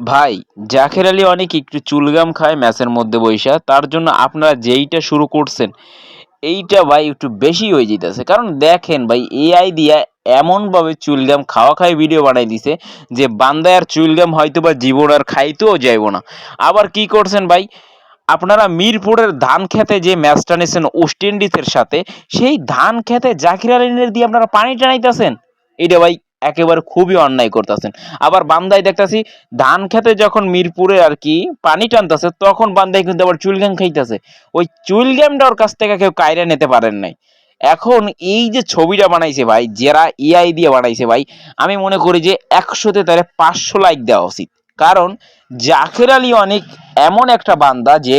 ভাই, জাকের আলী অনেক একটু চুলগাম খায় ম্যাচের মধ্যে বইসা, তার জন্য আপনারা যেইটা শুরু করছেন, এইটা ভাই একটু বেশি হয়ে যেতেছে। কারণ দেখেন ভাই এআই দিয়া এমনভাবে চুলগাম, খাওয়া খাই ভিডিও বানাই দিছে যে বান্দায় আর চুলগাম হয়তো বা জীবন আর খাইতেও যাইব না। আবার কি করছেন ভাই, আপনারা মিরপুরের ধান খেতে যে ম্যাচটা নিয়েছেন ওয়েস্ট ইন্ডিজের সাথে, সেই ধান খেতে জাকির আলিনের দিয়ে আপনারা পানি টানাইতেছেন? এটা ভাই একেবারে খুবই অন্যায় করতেছেন। আবার বান্দায় দেখতাছি, ধান খেতে যখন মিরপুরে আর কি পানি টানতেছে, তখন বান্দায় কিন্তু আবার চুলগাম খাইতেছে। ওই চুলগামটা ওর কাছ থেকে কেউ কায়রা নিতে পারেন নাই। এখন এই যে ছবিটা বানাইছে ভাই যারা এআই দিয়ে বানাইছে ভাই, আমি মনে করি যে একশোতে তারে পাঁচশো লাইক দেওয়া উচিত। কারণ জাকের আলী অনেক এমন একটা বান্দা যে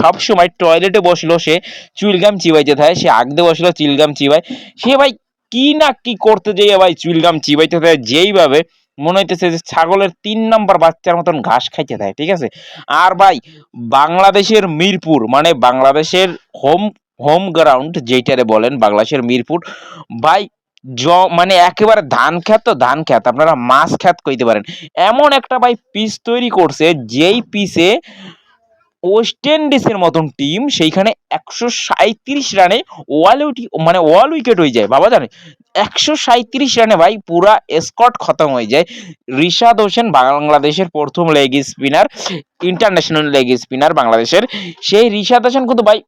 সবসময় টয়লেটে বসল, সে চুলগাম চিবাইতে থাকে, সে আগদে বসল চুলগাম চিবাই সে ভাই কি না কি করতে যেয়ে ভাই চুলগাম চিবাইতে থাকে যেইভাবে মনে হইতেছে যে ছাগলের তিন নম্বর বাচ্চার মতন ঘাস খাইতে থাকে ঠিক আছে? আর ভাই বাংলাদেশের মিরপুর মানে বাংলাদেশের হোম হোম গ্রাউন্ড যেইটারে বলেন, বাংলাদেশের মিরপুর, ভাই জ মানে একেবারে ধান খ্যাত তো ধান খ্যাত আপনারা মাছ খ্যাত কইতে পারেন। এমন একটা ভাই পিস তৈরি করছে, যেই পিচে ওয়েস্ট ইন্ডিজের মতন টিম সেইখানে একশো সাঁত্রিশ রানে ওয়াল মানে ওয়াল উইকেট হয়ে যায়। বাবা জানে, একশো সাঁত্রিশ রানে ভাই পুরা স্কট খতম হয়ে যায়। রিশাদ হোসেন বাংলাদেশের প্রথম leg spinner international leg spinner বাংলাদেশের। সেই রিশাদ হোসেন কিন্তু ভাই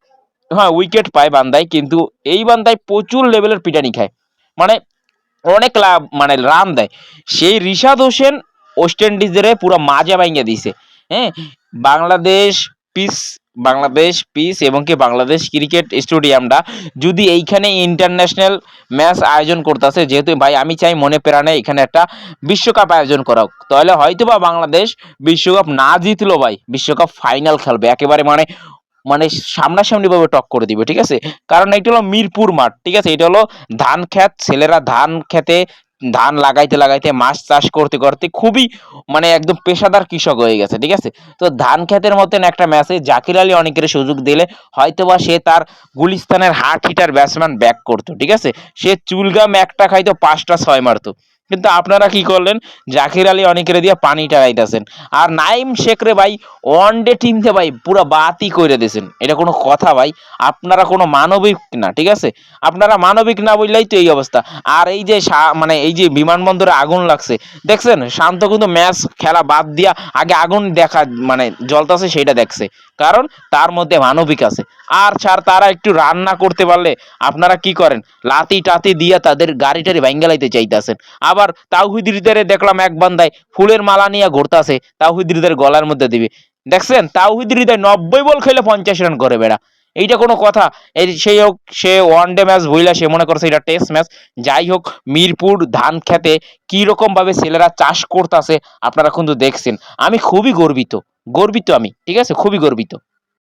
হ্যাঁ উইকেট পায় বান্দায়, কিন্তু এই বান্দায় প্রচুর লেভেলের পিটানি খায়। মানে অনেক লাভ মানে রান দেয়। সেই রিশাদ হোসেন ওয়েস্ট ইন্ডিজের পুরো মাজা ভাঙিয়ে দিছে হ্যাঁ বাংলাদেশ পিস বাংলাদেশ পিস এবং কি বাংলাদেশ ক্রিকেট স্টেডিয়ামটা যদি এইখানে ইন্টারন্যাশনাল ম্যাচ আয়োজন করতেছে, যেহেতু ভাই আমি চাই মনে প্রাণে এখানে একটা বিশ্বকাপ আয়োজন করা হোক তাহলে হয়তো বা বাংলাদেশ বিশ্বকাপ না জিতলো ভাই, বিশ্বকাপ ফাইনাল খেলবে, একেবারে মানে মানে সামনাসামনি ভাবে টক করে দিবে, ঠিক আছে? কারণ এটা হলো মিরপুর মাঠ, ঠিক আছে? এটা হলো ধান ক্ষেত ছেলেরা ধান খেতে ধান লাগাইতে লাগাইতে, মাছ চাষ করতে করতে খুবই মানে একদম পেশাদার কৃষক হয়ে গেছে, ঠিক আছে? তো ধান খেতের মতন একটা ম্যাচে জাকির আলী অনেকের সুযোগ দিলে হয়তোবা সে তার গুলিস্তানের হাট হিটার ব্যাটসম্যান ব্যাক করতো, ঠিক আছে? সে চুলগাম একটা খাইতো, পাঁচটা ছয় মারতো। কিন্তু আপনারা কি করলেন? জাকির আলী অনেকের দিয়ে পানি টাড়াইতেছেন আর নাইম শেখরে ভাই ওয়ান ডে টিমতে ভাই পুরো বাতি করে দিয়েছেন। এটা কোনো কথা ভাই, আপনারা কোনো মানবিক না, ঠিক আছে? আপনারা মানবিক না বললেই তো এই অবস্থা। আর এই যে মানে এই যে বিমানবন্দরে আগুন লাগছে, দেখছেন? শান্ত কিন্তু ম্যাচ খেলা বাদ দিয়া আগে আগুন দেখা মানে জ্বলতেছে, সেটা দেখছে। কারণ তার মধ্যে মানবিক আছে। আর ছাড়, তারা একটু রান্না করতে পারলে আপনারা কি করেন? লাতি টাতি দিয়ে তাদের গাড়ি টাড়ি ভাঙ্গালাইতে চাইতেছেন। আবার তাওহিদ দেখলাম এক বান্দায় ফুলের মালা নিয়ে ঘুরতাছে, তাওহিদ হৃদয়ের গলার মধ্যে দিবে। দেখছেন? হৃদয় নব্বই বল খেলে পঞ্চাশ রান করে বেড়া। এইটা কোনো কথা। এই সেই হোক, সে ওয়ান ডে ম্যাচ বইলা সে মনে করছে এটা টেস্ট ম্যাচ যাই হোক, মিরপুর ধান খেতে কীরকম ভাবে ছেলেরা চাষ করতেছে, আপনারা কিন্তু দেখছেন। আমি খুবই গর্বিত। গর্বিত আমি, ঠিক আছে? খুবই গর্বিত।